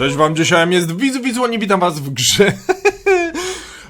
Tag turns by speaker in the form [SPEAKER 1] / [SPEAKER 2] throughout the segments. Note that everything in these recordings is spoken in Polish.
[SPEAKER 1] Cześć wam, dzisiaj jest Widzu, nie witam was w grze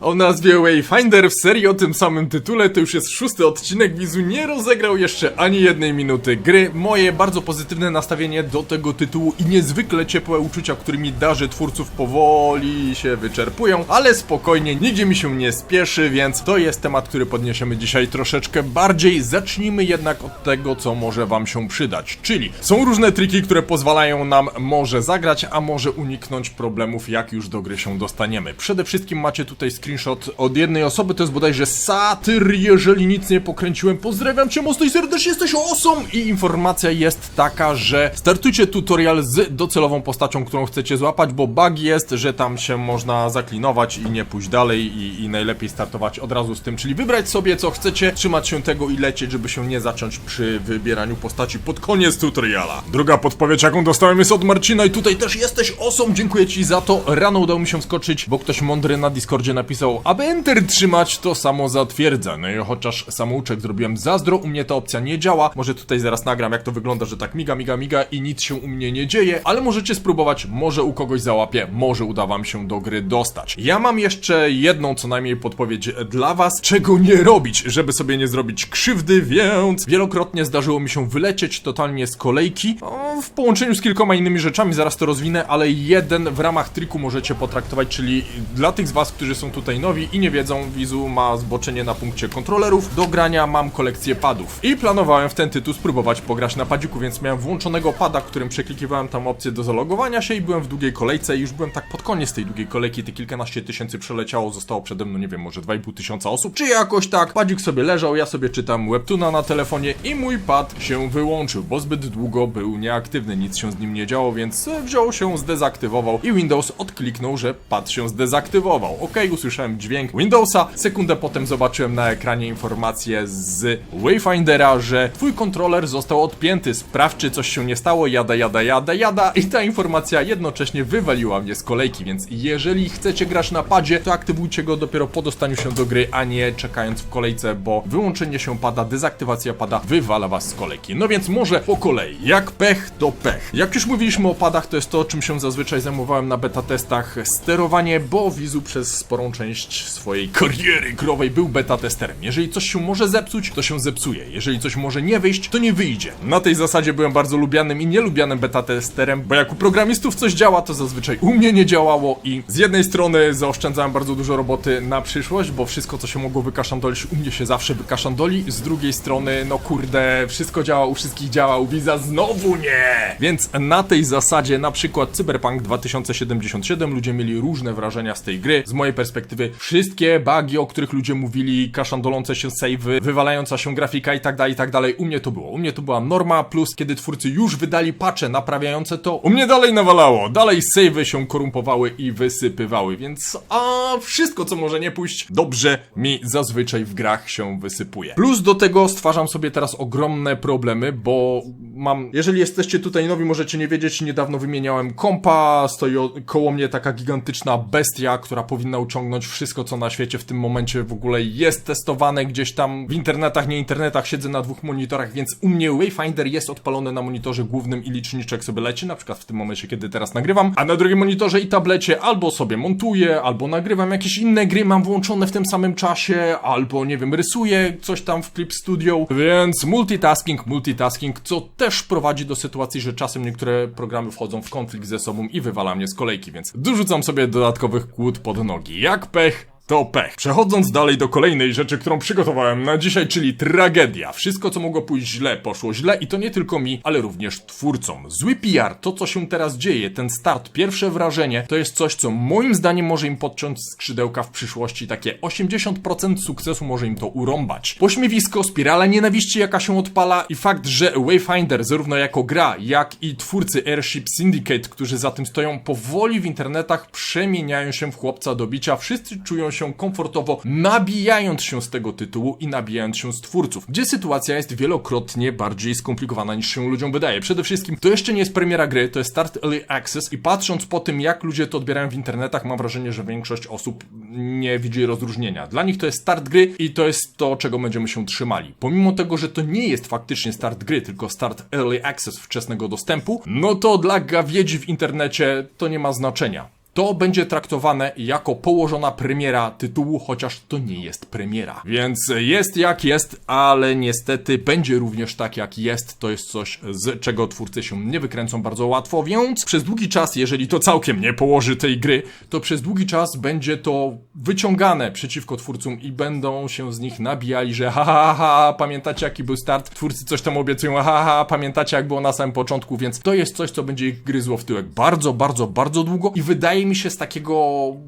[SPEAKER 1] o nazwie Wayfinder w serii o tym samym tytule. To już jest szósty odcinek. Wizu nie rozegrał jeszcze ani jednej minuty gry. Moje bardzo pozytywne nastawienie do tego tytułu i niezwykle ciepłe uczucia, którymi darzy twórców powoli się wyczerpują, ale spokojnie, nigdzie mi się nie spieszy, więc to jest temat, który podniesiemy dzisiaj troszeczkę bardziej. Zacznijmy jednak od tego, co może wam się przydać, czyli są różne triki, które pozwalają nam może zagrać, a może uniknąć problemów, jak już do gry się dostaniemy. Przede wszystkim macie tutaj screenshot od jednej osoby, to jest bodajże Satyr, jeżeli nic nie pokręciłem. Pozdrawiam cię mocno i serdecznie, jesteś osą! I informacja jest taka, że startujcie tutorial z docelową postacią, którą chcecie złapać, bo bug jest, że tam się można zaklinować i nie pójść dalej i, i najlepiej startować od razu z tym, czyli wybrać sobie co chcecie, trzymać się tego i lecieć, żeby się nie zacząć przy wybieraniu postaci pod koniec tutoriala. Druga podpowiedź, jaką dostałem jest od Marcina i tutaj też jesteś osą, dziękuję ci za to. Rano udało mi się skoczyć, bo ktoś mądry na Discordzie napisał, aby Enter trzymać, to samo zatwierdza. No i chociaż samouczek zrobiłem zazdro, u mnie ta opcja nie działa. Może tutaj zaraz nagram, jak to wygląda, że tak miga, miga, miga i nic się u mnie nie dzieje, ale możecie spróbować, może u kogoś załapie, może uda wam się do gry dostać. Ja mam jeszcze jedną co najmniej podpowiedź dla was, czego nie robić, żeby sobie nie zrobić krzywdy, więc wielokrotnie zdarzyło mi się wylecieć totalnie z kolejki, o, w połączeniu z kilkoma innymi rzeczami, zaraz to rozwinę, ale jeden w ramach triku możecie potraktować, czyli dla tych z was, którzy są tutaj nowi i nie wiedzą, Wizu ma zboczenie na punkcie kontrolerów, do grania mam kolekcję padów. I planowałem w ten tytuł spróbować pograć na padziku, więc miałem włączonego pada, którym przeklikiwałem tam opcję do zalogowania się i byłem w długiej kolejce i już byłem tak pod koniec tej długiej kolejki, te kilkanaście tysięcy przeleciało, zostało przede mną, nie wiem, może 2,5 tysiąca osób, czy jakoś tak. Padzik sobie leżał, ja sobie czytam webtuna na telefonie i mój pad się wyłączył, bo zbyt długo był nieaktywny, nic się z nim nie działo, więc wziął się, zdezaktywował i Windows odkliknął, że pad się zdezaktywował. Ok, usłyszałem dźwięk Windowsa, sekundę potem zobaczyłem na ekranie informację z Wayfindera, że twój kontroler został odpięty, sprawdź czy coś się nie stało, jada, jada, jada, jada. I ta informacja jednocześnie wywaliła mnie z kolejki, więc jeżeli chcecie grać na padzie, to aktywujcie go dopiero po dostaniu się do gry, a nie czekając w kolejce, bo wyłączenie się pada, dezaktywacja pada, wywala was z kolejki. No więc może po kolei, jak pech, to pech. Jak już mówiliśmy o padach, to jest to, czym się zazwyczaj zajmowałem na beta testach, sterowanie, bo Wizu przez sporą część swojej kariery growej był beta testerem. Jeżeli coś się może zepsuć, to się zepsuje. Jeżeli coś może nie wyjść, to nie wyjdzie. Na tej zasadzie byłem bardzo lubianym i nielubianym beta testerem, bo jak u programistów coś działa, to zazwyczaj u mnie nie działało i z jednej strony zaoszczędzałem bardzo dużo roboty na przyszłość, bo wszystko co się mogło wykaszandolić u mnie się zawsze wykaszandoli, z drugiej strony, no kurde, wszystko działa, u wszystkich działa, u Wiza znowu nie! Więc na tej zasadzie na przykład Cyberpunk 2077 ludzie mieli różne wrażenia z tej gry. Z mojej perspektywy wszystkie bugi, o których ludzie mówili, kaszandolące się savey, wywalająca się grafika i tak dalej, i tak dalej, u mnie to było. U mnie to była norma, plus kiedy twórcy już wydali patche naprawiające to, u mnie dalej nawalało, dalej savey się korumpowały i wysypywały, więc a wszystko co może nie pójść dobrze mi zazwyczaj w grach się wysypuje. Plus do tego stwarzam sobie teraz ogromne problemy, bo mam, jeżeli jesteście tutaj nowi, możecie nie wiedzieć, niedawno wymieniałem kompa, stoi koło mnie taka gigantyczna bestia, która powinna uciągnąć wszystko, co na świecie w tym momencie w ogóle jest testowane gdzieś tam. W internetach, nie internetach, siedzę na dwóch monitorach, więc u mnie Wayfinder jest odpalony na monitorze głównym i liczniczek sobie leci, na przykład w tym momencie, kiedy teraz nagrywam, a na drugim monitorze i tablecie albo sobie montuję, albo nagrywam jakieś inne gry, mam włączone w tym samym czasie, albo nie wiem, rysuję coś tam w Clip Studio, więc multitasking, multitasking, co też prowadzi do sytuacji, że czasem niektóre programy wchodzą w konflikt ze sobą i wywala mnie z kolejki, więc dorzucam sobie dodatkowych kłód pod nogi. Jak pech, to pech. Przechodząc dalej do kolejnej rzeczy, którą przygotowałem na dzisiaj, czyli tragedia. Wszystko, co mogło pójść źle, poszło źle i to nie tylko mi, ale również twórcom. Zły PR, to co się teraz dzieje, ten start, pierwsze wrażenie, to jest coś, co moim zdaniem może im podciąć skrzydełka w przyszłości. Takie 80% sukcesu może im to urąbać. Pośmiewisko, spirala nienawiści, jaka się odpala i fakt, że Wayfinder, zarówno jako gra, jak i twórcy Airship Syndicate, którzy za tym stoją, powoli w internetach przemieniają się w chłopca do bicia. Wszyscy czują się się komfortowo, nabijając się z tego tytułu i nabijając się z twórców, gdzie sytuacja jest wielokrotnie bardziej skomplikowana niż się ludziom wydaje. Przede wszystkim to jeszcze nie jest premiera gry, to jest start early access i patrząc po tym, jak ludzie to odbierają w internetach, mam wrażenie, że większość osób nie widzi rozróżnienia. Dla nich to jest start gry i to jest to, czego będziemy się trzymali. Pomimo tego, że to nie jest faktycznie start gry, tylko start early access wczesnego dostępu, no to dla gawiedzi w internecie to nie ma znaczenia. To będzie traktowane jako położona premiera tytułu, chociaż to nie jest premiera. Więc jest jak jest, ale niestety będzie również tak jak jest. To jest coś, z czego twórcy się nie wykręcą bardzo łatwo, więc przez długi czas, jeżeli to całkiem nie położy tej gry, to przez długi czas będzie to wyciągane przeciwko twórcom i będą się z nich nabijali, że ha, ha, ha, pamiętacie jaki był start? Twórcy coś tam obiecują, ha, ha, ha, pamiętacie jak było na samym początku, więc to jest coś, co będzie ich gryzło w tyłek bardzo, bardzo, bardzo długo i wydaje mi się z takiego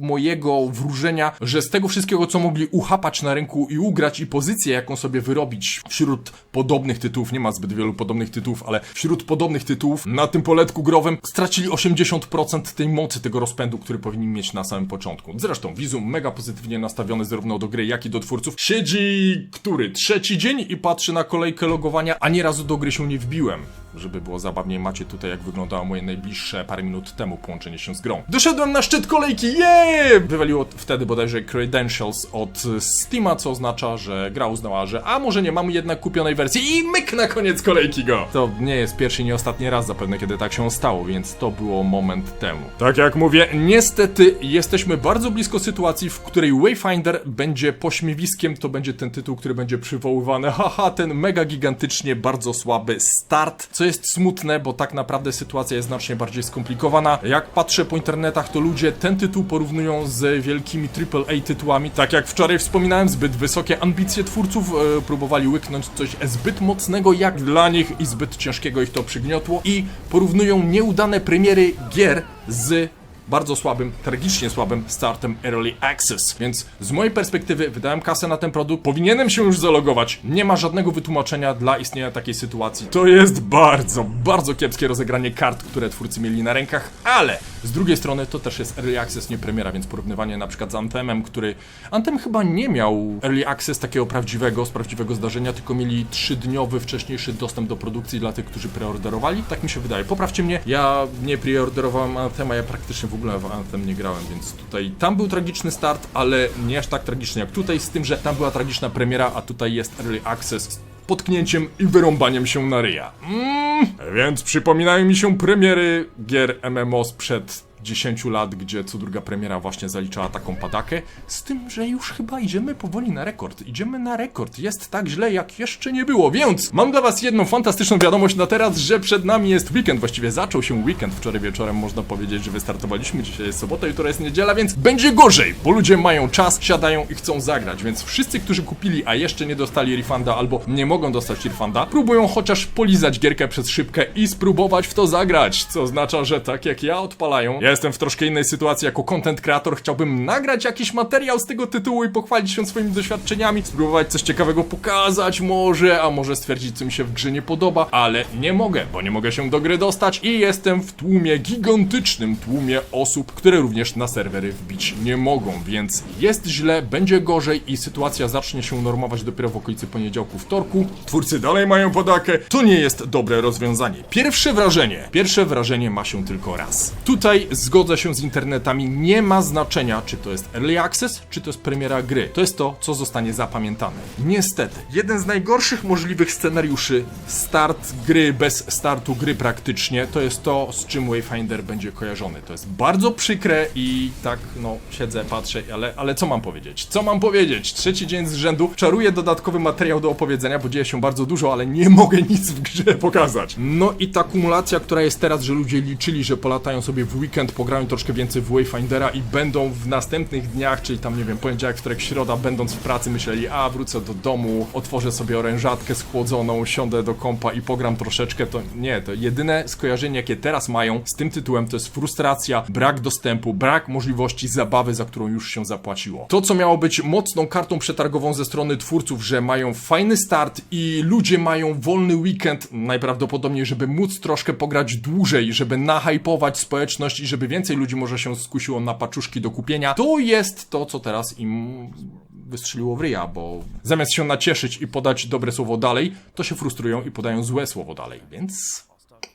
[SPEAKER 1] mojego wróżenia, że z tego wszystkiego, co mogli uchapać na rynku i ugrać i pozycję, jaką sobie wyrobić wśród podobnych tytułów, nie ma zbyt wielu podobnych tytułów, ale wśród podobnych tytułów na tym poletku growym stracili 80% tej mocy tego rozpędu, który powinni mieć na samym początku. Zresztą Vizum mega pozytywnie nastawiony zarówno do gry, jak i do twórców. Siedzi który? Trzeci dzień i patrzy na kolejkę logowania, a nie razu do gry się nie wbiłem. Żeby było zabawniej, macie tutaj jak wyglądało moje najbliższe parę minut temu połączenie się z grą. Doszedłem na szczyt kolejki, jeee! Wywaliło wtedy bodajże credentials od Steama, co oznacza, że gra uznała, że a może nie mam jednak kupionej wersji i myk na koniec kolejki go! To nie jest pierwszy i nie ostatni raz zapewne, kiedy tak się stało, więc to było moment temu. Tak jak mówię, niestety jesteśmy bardzo blisko sytuacji, w której Wayfinder będzie pośmiewiskiem, to będzie ten tytuł, który będzie przywoływany, haha, ten mega gigantycznie bardzo słaby start, co jest smutne, bo tak naprawdę sytuacja jest znacznie bardziej skomplikowana. Jak patrzę po internetach, to ludzie ten tytuł porównują z wielkimi AAA tytułami. Tak jak wczoraj wspominałem, zbyt wysokie ambicje twórców e, próbowali łyknąć coś zbyt mocnego jak dla nich i zbyt ciężkiego ich to przygniotło i porównują nieudane premiery gier z bardzo słabym, tragicznie słabym startem Early Access. Więc z mojej perspektywy wydałem kasę na ten produkt, powinienem się już zalogować. Nie ma żadnego wytłumaczenia dla istnienia takiej sytuacji. To jest bardzo, bardzo kiepskie rozegranie kart, które twórcy mieli na rękach, ale z drugiej strony to też jest Early Access, nie premiera, więc porównywanie na przykład z Anthemem, który... Anthem chyba nie miał Early Access takiego prawdziwego, z prawdziwego zdarzenia, tylko mieli trzydniowy wcześniejszy dostęp do produkcji dla tych, którzy preorderowali. Tak mi się wydaje. Poprawcie mnie, ja nie preorderowałem Anthema, ja praktycznie w ogóle w Anthem nie grałem, więc tutaj tam był tragiczny start, ale nie aż tak tragiczny jak tutaj, z tym, że tam była tragiczna premiera, a tutaj jest Early Access potknięciem i wyrąbaniem się na ryja. Mm, więc przypominają mi się premiery gier MMO sprzed 10 lat, gdzie co druga premiera właśnie zaliczała taką padakę, z tym, że już chyba idziemy powoli na rekord. Idziemy na rekord. Jest tak źle, jak jeszcze nie było, więc mam dla was jedną fantastyczną wiadomość na teraz, że przed nami jest weekend, właściwie zaczął się weekend. Wczoraj wieczorem można powiedzieć, że wystartowaliśmy, dzisiaj jest sobota, jutro jest niedziela, więc będzie gorzej, bo ludzie mają czas, siadają i chcą zagrać, więc wszyscy, którzy kupili, a jeszcze nie dostali refunda albo nie mogą dostać refunda, próbują chociaż polizać gierkę przez szybkę i spróbować w to zagrać, co oznacza, że tak jak ja odpalają, ja jestem w troszkę innej sytuacji jako content creator, chciałbym nagrać jakiś materiał z tego tytułu i pochwalić się swoimi doświadczeniami, spróbować coś ciekawego pokazać może, a może stwierdzić, co mi się w grze nie podoba, ale nie mogę, bo nie mogę się do gry dostać i jestem w tłumie, gigantycznym tłumie osób, które również na serwery wbić nie mogą, więc jest źle, będzie gorzej i sytuacja zacznie się normować dopiero w okolicy poniedziałku, wtorku. Twórcy dalej mają podakę, to nie jest dobre rozwiązanie. Pierwsze wrażenie, pierwsze wrażenie ma się tylko raz. Tutaj zgodzę się z internetami, nie ma znaczenia, czy to jest early access, czy to jest premiera gry. To jest to, co zostanie zapamiętane. Niestety, jeden z najgorszych możliwych scenariuszy, start gry bez startu gry praktycznie, to jest to, z czym Wayfinder będzie kojarzony. To jest bardzo przykre i tak, no, siedzę, patrzę, ale, ale co mam powiedzieć? Co mam powiedzieć? Trzeci dzień z rzędu, czaruję dodatkowy materiał do opowiedzenia, bo dzieje się bardzo dużo, ale nie mogę nic w grze pokazać. No i ta kumulacja, która jest teraz, że ludzie liczyli, że polatają sobie w weekend, pograją troszkę więcej w Wayfindera i będą w następnych dniach, czyli tam, nie wiem, poniedziałek, wtorek, środa, będąc w pracy, myśleli, a wrócę do domu, otworzę sobie orężatkę schłodzoną, siądę do kompa i pogram troszeczkę, to nie, to jedyne skojarzenie, jakie teraz mają z tym tytułem, to jest frustracja, brak dostępu, brak możliwości zabawy, za którą już się zapłaciło. To, co miało być mocną kartą przetargową ze strony twórców, że mają fajny start i ludzie mają wolny weekend, najprawdopodobniej, żeby móc troszkę pograć dłużej, żeby nahypować społeczność i żeby żeby więcej ludzi może się skusiło na paczuszki do kupienia, to jest to, co teraz im wystrzeliło w ryja, bo zamiast się nacieszyć i podać dobre słowo dalej, to się frustrują i podają złe słowo dalej, więc...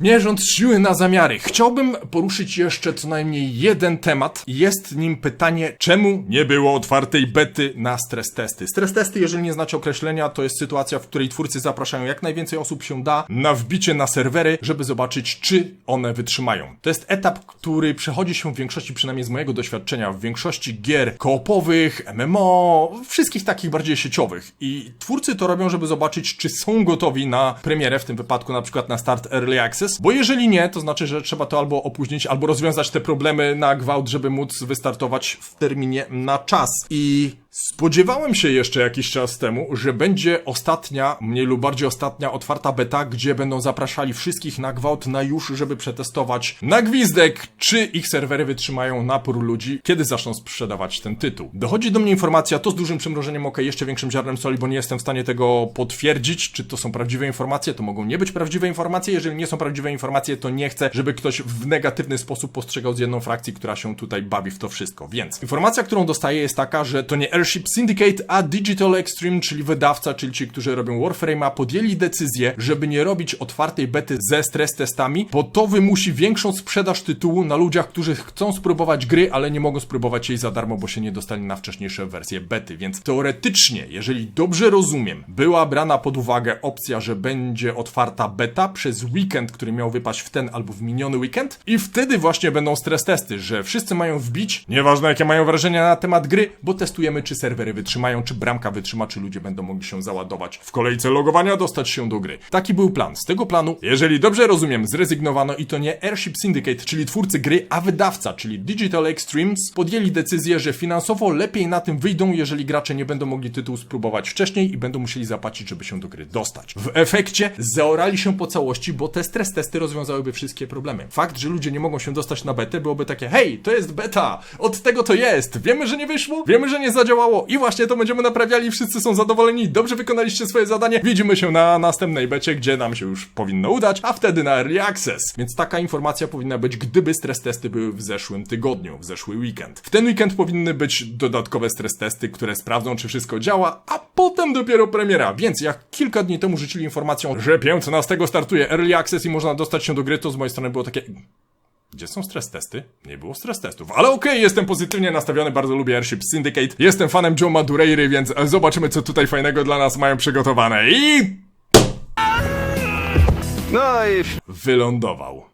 [SPEAKER 1] Mierząc siły na zamiary, chciałbym poruszyć jeszcze co najmniej jeden temat. Jest nim pytanie, czemu nie było otwartej bety na stres testy. Stres testy, jeżeli nie znacie określenia, to jest sytuacja, w której twórcy zapraszają jak najwięcej osób się da na wbicie na serwery, żeby zobaczyć, czy one wytrzymają. To jest etap, który przechodzi się w większości, przynajmniej z mojego doświadczenia, w większości gier koopowych, MMO, wszystkich takich bardziej sieciowych. I twórcy to robią, żeby zobaczyć, czy są gotowi na premierę, w tym wypadku na przykład na start Early Access, bo jeżeli nie, to znaczy, że trzeba to albo opóźnić, albo rozwiązać te problemy na gwałt, żeby móc wystartować w terminie na czas. I spodziewałem się jeszcze jakiś czas temu, że będzie ostatnia, mniej lub bardziej ostatnia otwarta beta, gdzie będą zapraszali wszystkich na gwałt na już, żeby przetestować na gwizdek, czy ich serwery wytrzymają napór ludzi, kiedy zaczną sprzedawać ten tytuł. Dochodzi do mnie informacja, to z dużym przymrożeniem oka, jeszcze większym ziarnem soli, bo nie jestem w stanie tego potwierdzić, czy to są prawdziwe informacje, to mogą nie być prawdziwe informacje, jeżeli nie są prawdziwe informacje, to nie chcę, żeby ktoś w negatywny sposób postrzegał z jedną frakcji, która się tutaj bawi w to wszystko. Więc informacja, którą dostaję jest taka, że to nie Airship Syndicate, a Digital Extreme, czyli wydawca, czyli ci, którzy robią Warframe'a, podjęli decyzję, żeby nie robić otwartej bety ze stres testami, bo to wymusi większą sprzedaż tytułu na ludziach, którzy chcą spróbować gry, ale nie mogą spróbować jej za darmo, bo się nie dostali na wcześniejsze wersje bety. Więc teoretycznie, jeżeli dobrze rozumiem, była brana pod uwagę opcja, że będzie otwarta beta przez weekend, który miał wypaść w ten albo w miniony weekend i wtedy właśnie będą stres testy, że wszyscy mają wbić, nieważne jakie mają wrażenia na temat gry, bo testujemy czy serwery wytrzymają, czy bramka wytrzyma, czy ludzie będą mogli się załadować w kolejce logowania, dostać się do gry. Taki był plan. Z tego planu, jeżeli dobrze rozumiem, zrezygnowano i to nie Airship Syndicate, czyli twórcy gry, a wydawca, czyli Digital Extremes, podjęli decyzję, że finansowo lepiej na tym wyjdą, jeżeli gracze nie będą mogli tytułu spróbować wcześniej i będą musieli zapłacić, żeby się do gry dostać. W efekcie zaorali się po całości, bo te stres testy rozwiązałyby wszystkie problemy. Fakt, że ludzie nie mogą się dostać na betę, byłoby takie, hej, to jest beta, od tego to jest, wiemy, że nie wyszło, wiemy, że nie zadziałało i właśnie to będziemy naprawiali, wszyscy są zadowoleni, dobrze wykonaliście swoje zadanie, widzimy się na następnej becie, gdzie nam się już powinno udać, a wtedy na Early Access. Więc taka informacja powinna być, gdyby stres testy były w zeszłym tygodniu, w zeszły weekend. W ten weekend powinny być dodatkowe stres testy, które sprawdzą, czy wszystko działa, a potem dopiero premiera. Więc jak kilka dni temu rzucili informacją, że 15 startuje Early Access i można dostać się do gry, to z mojej strony było takie... Gdzie są stres testy? Nie było stres testów. Ale okej, jestem pozytywnie nastawiony, bardzo lubię Airship Syndicate. Jestem fanem Joe Madureiry, więc zobaczymy, co tutaj fajnego dla nas mają przygotowane. I
[SPEAKER 2] No i,
[SPEAKER 1] wylądował.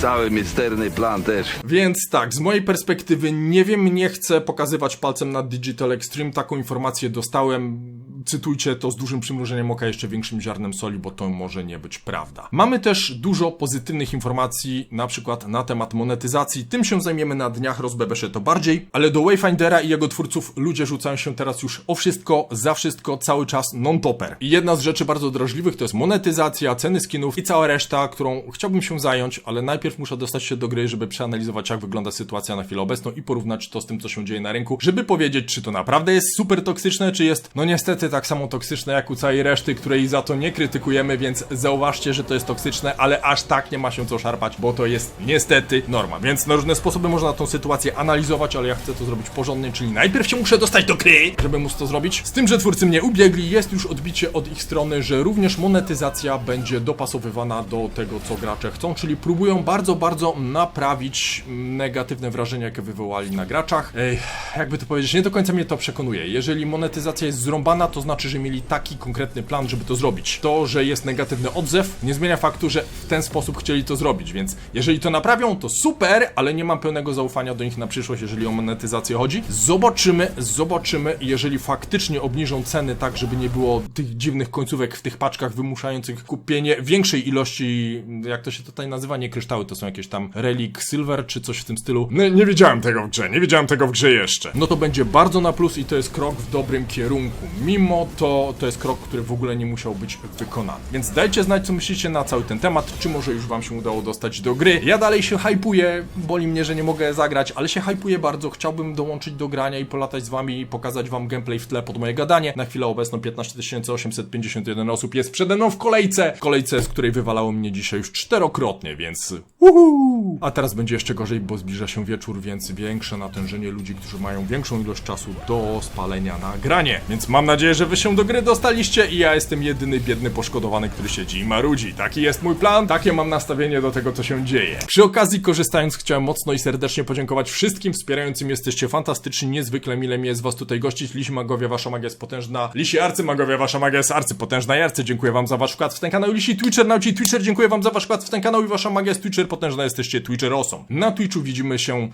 [SPEAKER 2] cały misterny plan też.
[SPEAKER 1] Więc tak, z mojej perspektywy nie wiem, nie chcę pokazywać palcem na Digital Extreme. Taką informację dostałem. Cytujcie to z dużym przymrużeniem oka, jeszcze większym ziarnem soli, bo to może nie być prawda. Mamy też dużo pozytywnych informacji, na przykład na temat monetyzacji. Tym się zajmiemy na dniach, rozbebeszę to bardziej. Ale do Wayfindera i jego twórców ludzie rzucają się teraz już o wszystko, za wszystko, cały czas non-topper. I jedna z rzeczy bardzo drażliwych to jest monetyzacja, ceny skinów i cała reszta, którą chciałbym się zająć, ale najpierw muszę dostać się do gry, żeby przeanalizować, jak wygląda sytuacja na chwilę obecną i porównać to z tym, co się dzieje na rynku, żeby powiedzieć, czy to naprawdę jest super toksyczne, czy jest, no niestety, tak samo toksyczne jak u całej reszty, której za to nie krytykujemy, więc zauważcie, że to jest toksyczne, ale aż tak nie ma się co szarpać, bo to jest niestety norma. Więc na różne sposoby można tą sytuację analizować, ale ja chcę to zrobić porządnie, czyli najpierw się muszę dostać do gry, żeby móc to zrobić. Z tym, że twórcy mnie ubiegli, jest już odbicie od ich strony, że również monetyzacja będzie dopasowywana do tego, co gracze chcą, czyli próbują bardzo, bardzo naprawić negatywne wrażenia, jakie wywołali na graczach. Ej, jakby to powiedzieć, nie do końca mnie to przekonuje. Jeżeli monetyzacja jest zrąbana, to znaczy, że mieli taki konkretny plan, żeby to zrobić. To, że jest negatywny odzew, nie zmienia faktu, że w ten sposób chcieli to zrobić, więc jeżeli to naprawią, to super, ale nie mam pełnego zaufania do nich na przyszłość, jeżeli o monetyzację chodzi. Zobaczymy, zobaczymy, jeżeli faktycznie obniżą ceny tak, żeby nie było tych dziwnych końcówek w tych paczkach wymuszających kupienie większej ilości, jak to się tutaj nazywa, nie kryształy, to są jakieś tam Relic Silver czy coś w tym stylu. No, nie widziałem tego w grze, nie widziałem tego w grze jeszcze. No to będzie bardzo na plus i to jest krok w dobrym kierunku. Mimo to to jest krok, który w ogóle nie musiał być wykonany. Więc dajcie znać, co myślicie na cały ten temat, czy może już wam się udało dostać do gry. Ja dalej się hypuję, boli mnie, że nie mogę zagrać, ale się hypuję bardzo, chciałbym dołączyć do grania i polatać z wami i pokazać wam gameplay w tle pod moje gadanie. Na chwilę obecną 15 851 osób jest przede mną w kolejce, w kolejce, z której wywalało mnie dzisiaj już czterokrotnie, więc uhu. A teraz będzie jeszcze gorzej, bo zbliża się wieczór, więc większe natężenie ludzi, którzy mają większą ilość czasu do spalenia na granie. Więc mam nadzieję, że wy się do gry dostaliście i ja jestem jedyny biedny poszkodowany, który siedzi i marudzi. Taki jest mój plan, takie mam nastawienie do tego, co się dzieje. Przy okazji, korzystając, chciałem mocno i serdecznie podziękować wszystkim wspierającym. Jesteście fantastyczni, niezwykle mile mi jest was tutaj gościć. Lisi magowie, wasza magia jest potężna. Lisi arcymagowie, wasza magia jest arcypotężna i arcy. Dziękuję wam za wasz wkład w ten kanał. Lisi Twitcher, nauci Twitcher, dziękuję wam za wasz wkład w ten kanał i wasza magia jest Twitcher, potężna jesteście Twitcher osą. Na Twitchu widzimy się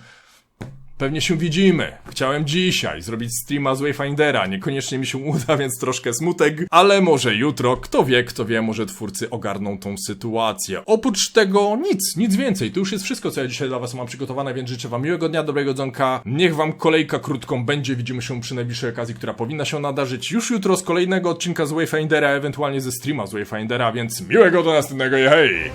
[SPEAKER 1] Pewnie się widzimy. Chciałem dzisiaj zrobić streama z Wayfindera. Niekoniecznie mi się uda, więc troszkę smutek. Ale może jutro, kto wie, kto wie, może twórcy ogarną tą sytuację. Oprócz tego nic, nic więcej. To już jest wszystko, co ja dzisiaj dla was mam przygotowane, więc życzę wam miłego dnia, dobrego dzonka. Niech wam kolejka krótką będzie. Widzimy się przy najbliższej okazji, która powinna się nadarzyć już jutro z kolejnego odcinka z Wayfindera, ewentualnie ze streama z Wayfindera, więc miłego do następnego i hej!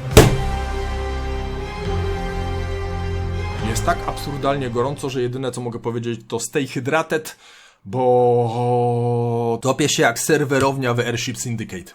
[SPEAKER 1] Tak absurdalnie gorąco, że jedyne co mogę powiedzieć to stay hydrated, bo topię się jak serwerownia w Airship Syndicate.